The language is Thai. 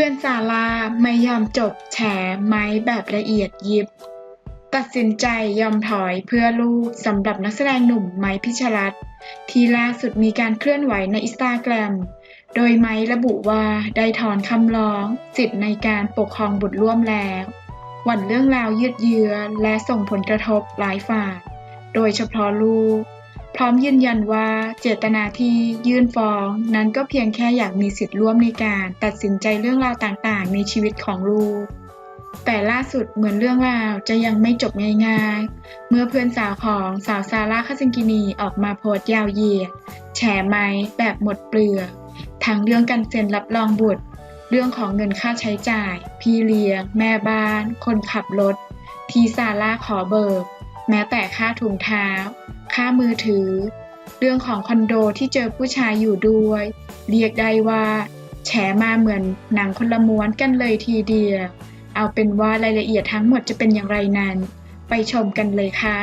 พื่อนซาร่าไม่ยอมจบแฉไม้แบบละเอียดยิบ ตัดสินใจยอมถอยเพื่อลูกสำหรับนักแสดงหนุ่มไม้พิชรัตที่ล่าสุดมีการเคลื่อนไหวในอินสตาแกรม โดยไม้ระบุว่าได้ถอนคำร้อง สิทธิ์ในการปกครองบุตรร่วมแล้วหวั่นเรื่องราวยืดเยื้อและส่งผลกระทบหลายฝ่ายโดยเฉพาะลูก พร้อมยืนยันว่าเจตนาที่ยื่นฟ้อง นั้นก็เพียงแค่อยากมีสิทธิ์ร่วมในการตัดสินใจเรื่องราวต่างๆ ในชีวิตของลูก แต่ล่าสุดเหมือนเรื่องราวจะยังไม่จบง่ายๆ เมื่อเพื่อนสาวของสาวซาร่าคาซิงกินีออกมาโพสต์ยาวเหยียดแฉไม้แบบหมดเปลือกทั้งเรื่องการเซ็นรับรองบุตร เรื่องของเงินค่าใช้จ่าย พี่เลี้ยง แม่บ้าน คนขับรถ ที่ซาร่าขอเบิก แม้แต่ค่าถุงเท้า ค่ามือถือ เรื่องของคอนโดที่เจอผู้ชายอยู่ด้วย เรียกได้ว่า แฉมาเหมือนหนังคนละม้วนกันเลยทีเดียว เอาเป็นว่ารายละเอียดทั้งหมดจะเป็นอย่างไรนั้น ไปชมกันเลยค่ะ